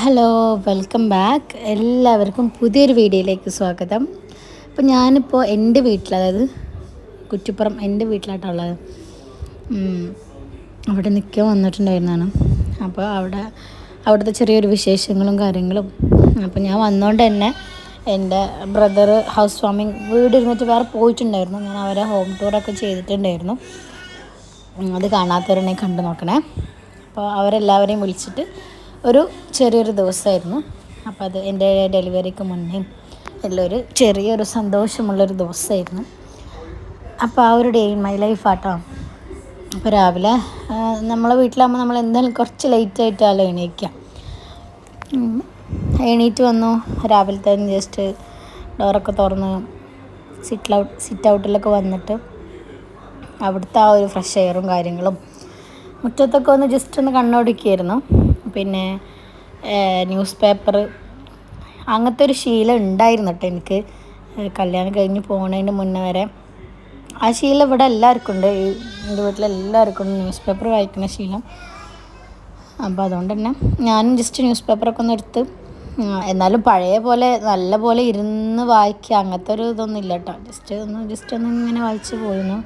Hello welcome back എല്ലാവർക്കും പുതിയൊരു വീഡിയോയിലേക്ക് സ്വാഗതം. അപ്പോൾ ഞാനിപ്പോൾ എന്റെ വീട്ടിൽ അതായത് കുറ്റിപ്പുറം എന്റെ വീട്ടിലായിട്ടുള്ളത് അവിടെ നിൽക്കാൻ വന്നിട്ടുണ്ടായിരുന്നാണ്. അപ്പോൾ അവിടെ അവിടുത്തെ ചെറിയൊരു വിശേഷങ്ങളും കാര്യങ്ങളും. അപ്പോൾ ഞാൻ വന്നുകൊണ്ട് തന്നെ എന്റെ ബ്രദർ ഹൗസ് വാമിങ് വീട് ഇരുന്നിട്ട് വേറെ പോയിട്ടുണ്ടായിരുന്നു. ഞാൻ അവരെ ഹോം ടൂറൊക്കെ ചെയ്തിട്ടുണ്ടായിരുന്നു. അത് കാണാത്തവരുണ്ടെങ്കിൽ കണ്ടു നോക്കണേ. അപ്പോൾ അവരെല്ലാവരെയും വിളിച്ചിട്ട് ഒരു ചെറിയൊരു ദിവസമായിരുന്നു. അപ്പോൾ അത് എന്റെ ഡെലിവറിക്ക് മുന്നേ എല്ലാം ഒരു ചെറിയൊരു സന്തോഷമുള്ളൊരു ദിവസമായിരുന്നു. അപ്പോൾ ആ ഒരു ഡേ ഇൻ മൈ ലൈഫ് ആട്ടോ അപ്പോൾ രാവിലെ നമ്മളെ വീട്ടിലാകുമ്പോൾ നമ്മൾ എന്തായാലും കുറച്ച് ലേറ്റ് ആയിട്ടാണല്ലോ എണീക്കുക. എണീറ്റ് വന്നു. രാവിലെ ജസ്റ്റ് ഡോറൊക്കെ തുറന്ന് സിറ്റ് ഔട്ട് സിറ്റ് ഔട്ടിലൊക്കെ വന്നിട്ട് അവിടുത്തെ ആ ഒരു ഫ്രഷ് എയറും കാര്യങ്ങളും മുറ്റത്തൊക്കെ ഒന്ന് ജസ്റ്റ് ഒന്ന് കണ്ണോടിക്കായിരുന്നു പിന്നെ ന്യൂസ് പേപ്പർ അങ്ങനത്തെ ഒരു ശീലം ഉണ്ടായിരുന്നു കേട്ടോ എനിക്ക് കല്യാണം കഴിഞ്ഞ് പോകുന്നതിന് മുന്നേ വരെ. ആ ശീലം ഇവിടെ എല്ലാവർക്കും ഉണ്ട്. എന്റെ വീട്ടിലെല്ലാവർക്കും ഉണ്ട്. ന്യൂസ് പേപ്പർ വായിക്കുന്ന ശീലം. അപ്പോൾ അതുകൊണ്ട് തന്നെ ഞാനും ജസ്റ്റ് ന്യൂസ് പേപ്പറൊക്കെ ഒന്ന് എടുത്ത് എന്നാലും പഴയ പോലെ നല്ല പോലെ ഇരുന്ന് വായിക്കുക അങ്ങനത്തെ ഒരു ഇതൊന്നും ഇല്ല കേട്ടോ ജസ്റ്റ് ഒന്ന് ജസ്റ്റ് ഒന്ന് ഇങ്ങനെ വായിച്ച് പോയിരുന്നു.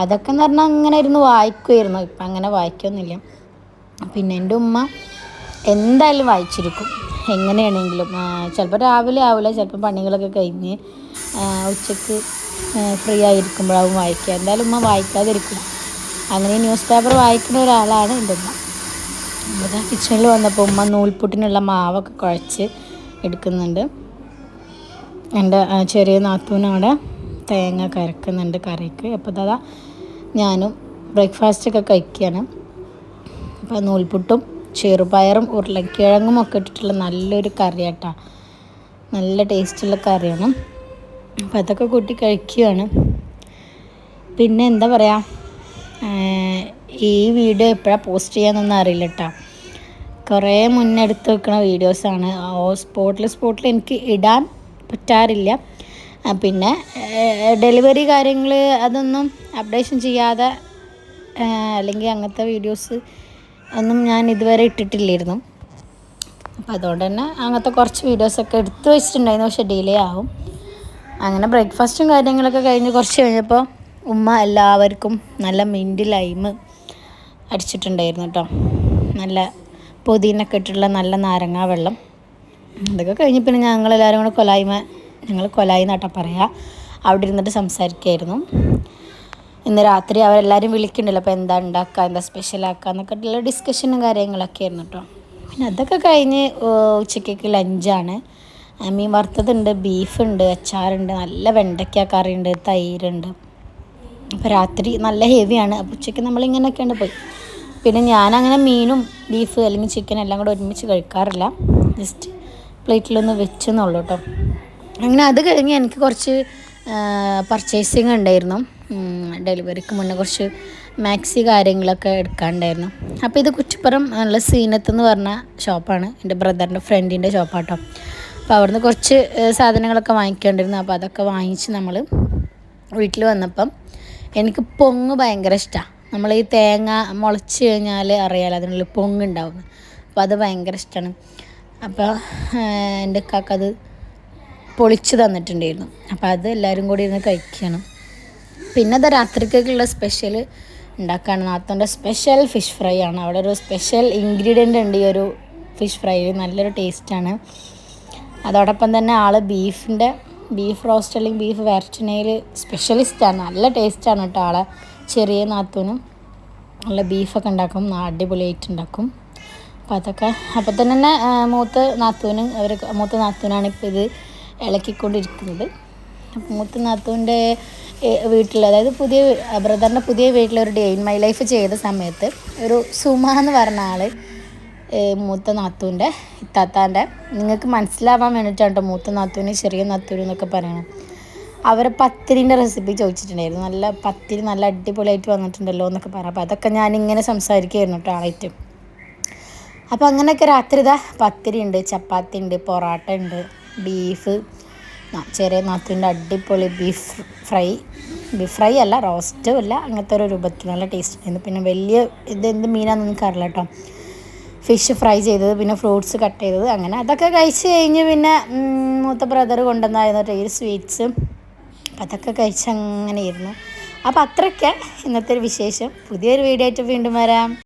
അതൊക്കെ എന്ന് പറഞ്ഞാൽ അങ്ങനെ ഇരുന്ന് വായിക്കുമായിരുന്നു ഇപ്പം അങ്ങനെ വായിക്കൊന്നുമില്ല. പിന്നെ എന്റെ ഉമ്മ എന്തായാലും വായിച്ചിരിക്കും എങ്ങനെയാണെങ്കിലും ചിലപ്പോൾ രാവിലെ ആവില്ല ചിലപ്പോൾ പണികളൊക്കെ കഴിഞ്ഞ് ഉച്ചയ്ക്ക് ഫ്രീ ആയിരിക്കുമ്പോഴാവും വായിക്കുക. എന്തായാലും ഉമ്മ വായിക്കാതിരിക്കും. അങ്ങനെ ന്യൂസ് പേപ്പർ വായിക്കുന്ന ഒരാളാണ് എന്റെ ഉമ്മ. ഇവിടെ കിച്ചണിൽ വന്നപ്പോൾ ഉമ്മ നൂൽപുട്ടിനുള്ള മാവൊക്കെ കുഴച്ച് എടുക്കുന്നുണ്ട്. എന്റെ ചെറിയ നാത്തൂനവിടെ തേങ്ങ കരക്കുന്നുണ്ട് കറിക്ക്. അപ്പോൾ അതാ ഞാനും ബ്രേക്ക്ഫാസ്റ്റൊക്കെ കഴിക്കുകയാണ്. അപ്പോൾ നൂൽപുട്ടും ചെറുപയറും ഉരുളക്കിഴങ്ങും ഒക്കെ ഇട്ടിട്ടുള്ള നല്ലൊരു കറിയാട്ടോ. നല്ല ടേസ്റ്റുള്ള കറിയാണ്. അപ്പം അതൊക്കെ കൂട്ടി കഴിക്കുകയാണ് പിന്നെ എന്താ പറയുക ഈ വീഡിയോ എപ്പോഴാണ് പോസ്റ്റ് ചെയ്യാമെന്നൊന്നും അറിയില്ല കേട്ടോ കുറേ മുന്നെടുത്ത് വെക്കുന്ന വീഡിയോസാണ് ഓ സ്പോട്ടിൽ സ്പോട്ടിൽ എനിക്ക് ഇടാൻ പറ്റാറില്ല. പിന്നെ ഡെലിവറി കാര്യങ്ങൾ അതൊന്നും അപ്ഡേഷൻ ചെയ്യാതെ അല്ലെങ്കിൽ അങ്ങനത്തെ വീഡിയോസ് ഒന്നും ഞാൻ ഇതുവരെ ഇട്ടിട്ടില്ലായിരുന്നു. അപ്പോൾ അതുകൊണ്ട് തന്നെ അങ്ങനത്തെ കുറച്ച് വീഡിയോസൊക്കെ എടുത്തു വെച്ചിട്ടുണ്ടായിരുന്നു. പക്ഷേ ഡിലേ ആവും. അങ്ങനെ ബ്രേക്ക്ഫാസ്റ്റും കാര്യങ്ങളൊക്കെ കഴിഞ്ഞ് കുറച്ച് കഴിഞ്ഞപ്പോൾ ഉമ്മ എല്ലാവർക്കും നല്ല മിന്റ് ലൈമ് അടിച്ചിട്ടുണ്ടായിരുന്നു കേട്ടോ നല്ല പൊതിനൊക്കെ ഇട്ടിട്ടുള്ള നല്ല നാരങ്ങ വെള്ളം. അതൊക്കെ കഴിഞ്ഞ് പിന്നെ ഞങ്ങളെല്ലാവരും കൂടെ കൊലായ്മ ഞങ്ങൾ കൊലായി എന്നാട്ടോ പറയുക അവിടെ ഇരുന്നിട്ട് സംസാരിക്കുമായിരുന്നു ഇന്ന് രാത്രി അവരെല്ലാവരും വിളിക്കുന്നുണ്ടല്ലോ അപ്പോൾ എന്താ ഉണ്ടാക്കുക എന്താ സ്പെഷ്യലാക്കുക എന്നൊക്കെ ഉള്ള ഡിസ്കഷനും കാര്യങ്ങളൊക്കെ ആയിരുന്നു കേട്ടോ പിന്നെ അതൊക്കെ കഴിഞ്ഞ് ഉച്ചക്കേക്ക് ലഞ്ചാണ് മീൻ വറുത്തതുണ്ട് ബീഫുണ്ട് അച്ചാറുണ്ട് നല്ല വെണ്ടയ്ക്ക കറിയുണ്ട് തൈരുണ്ട് അപ്പോൾ രാത്രി നല്ല ഹെവിയാണ് അപ്പോൾ ഉച്ചയ്ക്ക് നമ്മളിങ്ങനെയൊക്കെയാണ് പോയി. പിന്നെ ഞാനങ്ങനെ മീനും ബീഫ് അല്ലെങ്കിൽ ചിക്കൻ എല്ലാം കൂടെ ഒരുമിച്ച് കഴിക്കാറില്ല. ജസ്റ്റ് പ്ലേറ്റിലൊന്ന് വെച്ചെന്നുള്ളൂ കേട്ടോ അങ്ങനെ അത് കഴിഞ്ഞ് എനിക്ക് കുറച്ച് പർച്ചേസിങ് ഉണ്ടായിരുന്നു. ഡെലിവറിക്ക് മുന്നേ കുറച്ച് മാക്സി കാര്യങ്ങളൊക്കെ എടുക്കാണ്ടായിരുന്നു. അപ്പോൾ ഇത് കുറ്റിപ്പുറം നല്ല സീനത്ത് എന്ന് പറഞ്ഞ ഷോപ്പാണ്. എന്റെ ബ്രദറിന്റെ ഫ്രണ്ടിന്റെ ഷോപ്പാട്ടോ. അപ്പോൾ അവിടുന്ന് കുറച്ച് സാധനങ്ങളൊക്കെ വാങ്ങിക്കേണ്ടിരുന്നു. അപ്പോൾ അതൊക്കെ വാങ്ങിച്ച് നമ്മൾ വീട്ടിൽ വന്നപ്പം എനിക്ക് പൊങ്ങ് ഭയങ്കര ഇഷ്ടമാണ് നമ്മൾ ഈ തേങ്ങ മുളച്ച് കഴിഞ്ഞാൽ അറിയാലോ അതിനുള്ളിൽ പൊങ്ങുണ്ടാവും അപ്പോൾ അത് ഭയങ്കര ഇഷ്ടമാണ് അപ്പോൾ എന്റെ കാക്കത് പൊളിച്ച് തന്നിട്ടുണ്ടായിരുന്നു. അപ്പോൾ അത് എല്ലാവരും കൂടി ഇരുന്ന് കഴിക്കണം. പിന്നെ അത് രാത്രിക്കൊക്കെയുള്ള സ്പെഷ്യൽ ഉണ്ടാക്കുകയാണ് നാത്തോന്റെ സ്പെഷ്യൽ ഫിഷ് ഫ്രൈ ആണ്. അവിടെ ഒരു സ്പെഷ്യൽ ഇൻഗ്രീഡിയന്റ് ഉണ്ട് ഈ ഒരു ഫിഷ് ഫ്രൈ നല്ലൊരു ടേസ്റ്റാണ് അതോടൊപ്പം തന്നെ ആൾ ബീഫിന്റെ ബീഫ് റോസ്റ്റ് അല്ലെങ്കിൽ ബീഫ് സ്പെഷ്യലിസ്റ്റ് സ്പെഷ്യലിസ്റ്റാണ് നല്ല ടേസ്റ്റാണ് കേട്ടോ ആളെ. ചെറിയ നാത്തൂനും നല്ല ബീഫൊക്കെ ഉണ്ടാക്കും. അടിപൊളിയായിട്ട് ഉണ്ടാക്കും. അപ്പോൾ അതൊക്കെ അപ്പോൾ തന്നെ തന്നെ മൂത്ത നാത്തൂനും അവർ മൂത്ത നാത്തൂനാണ് ഇപ്പോൾ ഇത് ഇളക്കിക്കൊണ്ടിരിക്കുന്നത്. മൂത്ത നാത്തൂന്റെ വീട്ടിൽ അതായത് പുതിയ ബ്രദറിന്റെ പുതിയ വീട്ടിലൊരു ഡേ ഇൻ മൈ ലൈഫ് ചെയ്ത സമയത്ത് ഒരു സുമ എന്ന് പറഞ്ഞ ആൾ മൂത്ത നാത്തൂന്റെ ഇത്താത്താന്റെ നിങ്ങൾക്ക് മനസ്സിലാവാൻ വേണ്ടിയിട്ടാണ് കേട്ടോ മൂത്ത നാത്തൂന് ചെറിയ നാത്തൂന് എന്നൊക്കെ പറയണം അവരെ പത്തിരിന്റെ റെസിപ്പി ചോദിച്ചിട്ടുണ്ടായിരുന്നു. നല്ല പത്തിരി നല്ല അടിപൊളിയായിട്ട് വന്നിട്ടുണ്ടല്ലോ എന്നൊക്കെ പറഞ്ഞു അപ്പോൾ അതൊക്കെ ഞാനിങ്ങനെ സംസാരിക്കുമായിരുന്നു കേട്ടോ ആളായിട്ട്. അപ്പോൾ അങ്ങനെയൊക്കെ രാത്രി ഇതാ പത്തിരി ഉണ്ട് ചപ്പാത്തി ഉണ്ട് പൊറോട്ട ഉണ്ട് ബീഫ് ചെറിയ നാത്തിന്റെ അടിപൊളി ബീഫ് ഫ്രൈ ബീഫ് ഫ്രൈ അല്ല റോസ്റ്റും അല്ല അങ്ങനത്തെ ഒരു രൂപത്തിൽ നല്ല ടേസ്റ്റ് ഉണ്ടായിരുന്നു. പിന്നെ വലിയ ഇത് എന്ത് മീനാണെന്ന് എനിക്കറിയില്ല കേട്ടോ. ഫിഷ് ഫ്രൈ ചെയ്തത് പിന്നെ ഫ്രൂട്ട്സ് കട്ട് ചെയ്തത് അങ്ങനെ. അതൊക്കെ കഴിച്ച് കഴിഞ്ഞ് പിന്നെ മൂത്ത ബ്രദർ കൊണ്ടുവന്നായിരുന്നു ഈ സ്വീറ്റ്സ് അതൊക്കെ കഴിച്ച് അങ്ങനെ ഇരുന്നു. അപ്പോൾ അത്രയ്ക്ക് ഇന്നത്തെ ഒരു വിശേഷം. പുതിയൊരു വീഡിയോ ആയിട്ട് വീണ്ടും വരാം.